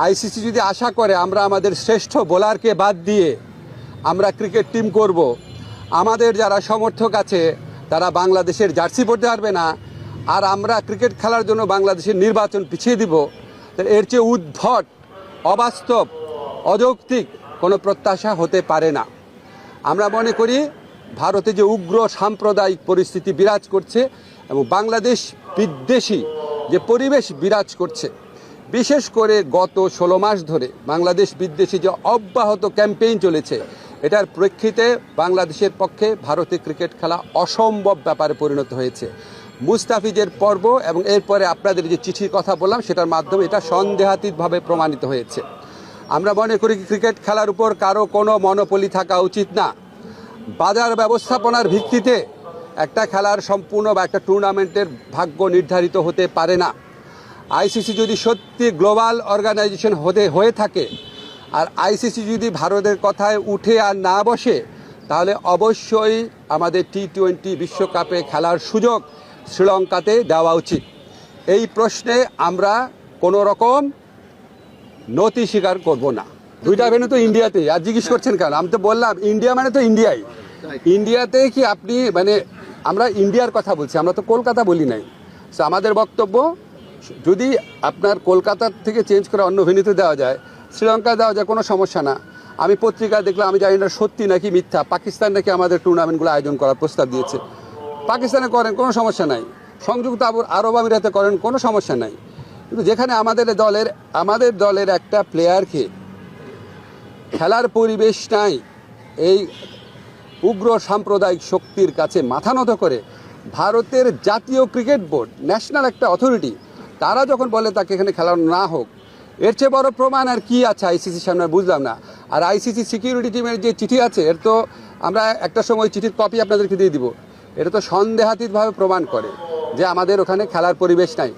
ICC যদি আশা করে আমরা আমাদের শ্রেষ্ঠ বোলারকে বাদ দিয়ে আমরা ক্রিকেট টিম করব, আমাদের যারা সমর্থক আছে, তারা বাংলাদেশের জার্সি পড়তে পারবে না, আর আমরা ক্রিকেট খেলার জন্য বাংলাদেশের নির্বাচন পিছিয়ে দিব। এর চেয়ে উদ্ভট, অবাস্তব, অযৌক্তিক কোনো প্রত্যাশা হতে পারে না। আমরা মনে করি ভারতে যে উগ্র সাম্প্রদায়িক পরিস্থিতি বিরাজ করছে এবং বাংলাদেশ বিদ্বেষী যে পরিবেশ বিরাজ করছে। বিশেষ করে গত ষোলো মাস ধরে বাংলাদেশ বিদ্বেষী যে অব্যাহত ক্যাম্পেইন চলেছে, এটার প্রেক্ষিতে বাংলাদেশের পক্ষে ভারতে ক্রিকেট খেলা অসম্ভব ব্যাপারে পরিণত হয়েছে। মুস্তাফিজের পর্ব এবং এরপরে আপনাদের যে চিঠির কথা বললাম, সেটার মাধ্যমে এটা সন্দেহাতীতভাবে প্রমাণিত হয়েছে। আমরা মনে করি ক্রিকেট খেলার উপর কারও কোনো মনোপলি থাকা উচিত না। বাজার ব্যবস্থাপনার ভিত্তিতে একটা খেলার সম্পূর্ণ বা একটা টুর্নামেন্টের ভাগ্য নির্ধারিত হতে পারে না। আইসিসি যদি সত্যি গ্লোবাল অর্গানাইজেশন হতে হয়ে থাকে, আর আইসিসি যদি ভারতের কথায় উঠে আর না বসে, তাহলে অবশ্যই আমাদের টি টোয়েন্টি বিশ্বকাপে খেলার সুযোগ শ্রীলঙ্কাতে দেওয়া উচিত। এই প্রশ্নে আমরা কোনো রকম নতি স্বীকার করব না। দুইটা ভেনু তো ইন্ডিয়াতে আর জিজ্ঞেস করছেন কেন? আমি তো বললাম, ইন্ডিয়া মানে তো ইন্ডিয়াই। ইন্ডিয়াতে কি আপনি মানে আমরা ইন্ডিয়ার কথা বলছি, আমরা তো কলকাতা বলি নাই। So, আমাদের বক্তব্য যদি আপনার কলকাতার থেকে চেঞ্জ করে অন্য ভেন্যুতে দেওয়া যায় শ্রীলঙ্কা দেওয়া যায়, কোনো সমস্যা না। আমি পত্রিকায় দেখলাম, আমি জানি না সত্যি নাকি মিথ্যা। পাকিস্তান নাকি আমাদের টুর্নামেন্টগুলো আয়োজন করার প্রস্তাব দিয়েছে। পাকিস্তানে করেন, কোনো সমস্যা নাই। সংযুক্ত আরব আমিরাতে করেন, কোনো সমস্যা নাই। কিন্তু যেখানে আমাদের দলের আমাদের দলের একটা প্লেয়ারকে খেলার পরিবেশ নাই, এই উগ্র সাম্প্রদায়িক শক্তির কাছে মাথা নত করে, ভারতের জাতীয় ক্রিকেট বোর্ড ন্যাশনাল একটা অথরিটি তারা যখন বলে তাকে এখানে খেলানো না হোক, এর চেয়ে বড় প্রমাণ আর কি আছে আইসিসির সামনে বুঝলাম না। আর আইসিসি সিকিউরিটি টিমের যে চিঠি আছে, এর তো আমরা একটা সময় চিঠির কপি আপনাদেরকে দিয়ে দিব। এটা তো সন্দেহাতীতভাবে প্রমাণ করে যে আমাদের ওখানে খেলার পরিবেশ নাই।